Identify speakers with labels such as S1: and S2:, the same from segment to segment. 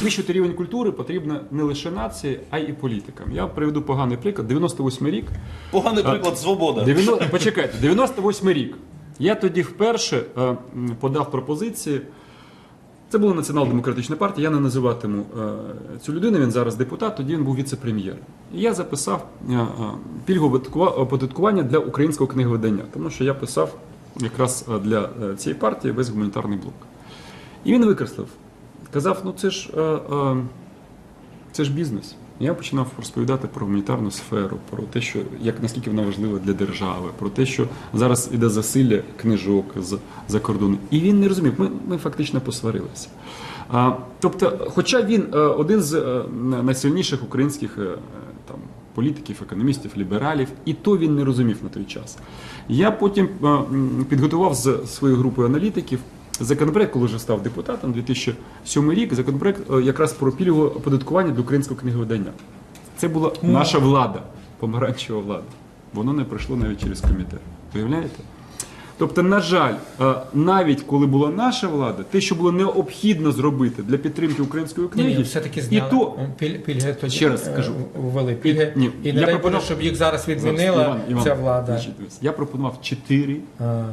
S1: Підвищувати рівень культури потрібно не лише нації, а й і політикам. Я приведу поганий приклад. 98 рік.
S2: Поганий приклад свобода.
S1: 90, почекайте, 98 рік. Я тоді вперше е, подав пропозиції. Це була націонал-демократична партія. Я не називатиму е, цю людину. Він зараз депутат. Тоді він був віце-прем'єр. І я записав е, е, пільгове оподаткування для українського книговидання, тому що я писав якраз е, для е, цієї партії весь гуманітарний блок. І він викреслив. Казав: ну це ж, е, е, це ж бізнес. Я починав розповідати про гуманітарну сферу, про те, що як наскільки вона важлива для держави, про те, що зараз іде засилля книжок з за кордону. І він не розумів. Ми, ми фактично посварилися. А, тобто, хоча він е, один з найсильніших українських там політиків, економістів, лібералів, і то він не розумів на той час. Я потім підготував з своєю групою аналітиків законопроект, коли вже став депутатом, 2007 рік, законопроект е, якраз про пільгове оподаткування для українського книговидання. Це була наша влада, помаранчева влада. Воно не пройшло навіть через комітет. Уявляєте? Тобто, на жаль, е, навіть коли була наша влада, те, що було необхідно зробити для підтримки української книги,
S3: ні, все-таки
S1: і то
S3: Піль- пільги тоді
S1: Ще раз
S3: е,
S1: скажу.
S3: ввели пільги.
S1: Ні,
S3: і
S1: я
S3: не дай
S1: пропонував-
S3: щоб їх зараз відмінила
S1: Іван, Іван,
S3: ця влада.
S1: Я пропонував чотири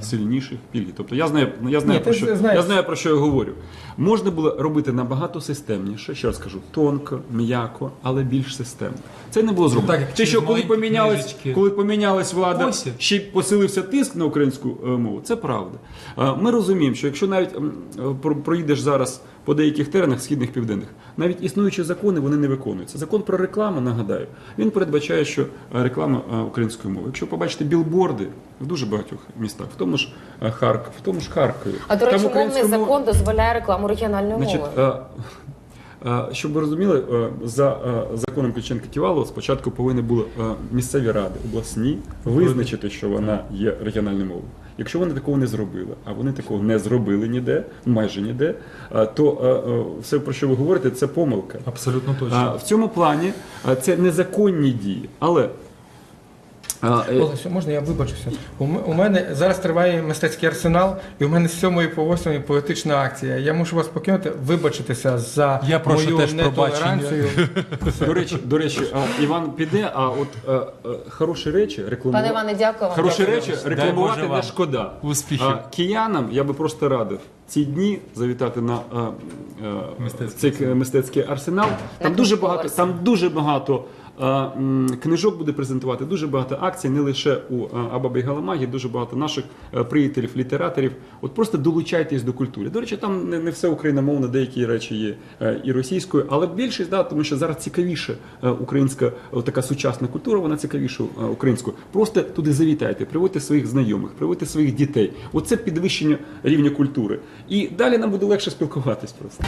S1: сильніших пільги. Тобто я знаю, я знаю
S3: Ні,
S1: про що
S3: знаєш.
S1: я знаю про що я говорю. Можна було робити набагато системніше, ще раз кажу, тонко, м'яко, але більш системно. Це не було зроблено.
S4: так,
S1: Те, що коли помінялась, коли помінялась влада, ще посилився тиск на українську е, мову. Це правда. Е, Ми розуміємо, що якщо навіть е, про- проїдеш зараз по деяких теренах східних південних, навіть існуючі закони вони не виконуються. Закон про рекламу, нагадаю, він передбачає, що е, реклама українською мовою. Якщо побачите білборди в дуже багатьох містах, в тому ж Харків, в тому ж Харкові,
S5: А до речі, мовний
S1: мова-
S5: закон дозволяє рекламу регіональної
S1: Значить,
S5: мови.
S1: щоб ви розуміли, за законом Ключенка Ківалова спочатку повинні були місцеві ради обласні визначити, що вона є регіональною мовою. Якщо вони такого не зробили, а вони такого не зробили ніде, майже ніде, то все про що ви говорите, це помилка.
S4: Абсолютно точно.
S1: В цьому плані це незаконні дії, але
S3: Олесю, можна я вибачуся? У, у мене зараз триває мистецький арсенал, і у мене з 7 по 8 поетична акція. Я мушу вас покинути, вибачитися за
S4: Я прошу
S3: мою
S4: теж
S3: нетолеранцію.
S1: до речі, до речі, а, Іван піде, а от е, е, хороші речі рекламувати.
S5: Пане Іване, дякую вам.
S1: Хороші
S5: Дякую.
S1: речі рекламувати не шкода.
S4: Успіхів.
S1: А, киянам я би просто радив ці дні завітати на а, а,
S4: Мистецький
S1: цей мистецький арсенал. Там дуже багато, там дуже багато. М, Книжок буде презентувати дуже багато акцій, не лише у а, Абаби Галамагі, дуже багато наших е, приятелів, літераторів. От просто долучайтесь до культури. До речі, там не, все україномовне, деякі речі є е, і російською, але більшість, да, тому що зараз цікавіше е, українська е, така сучасна культура, вона цікавіше е, українською. Просто туди завітайте, приводьте своїх знайомих, приводьте своїх дітей. Оце підвищення рівня культури. І далі нам буде легше спілкуватись просто.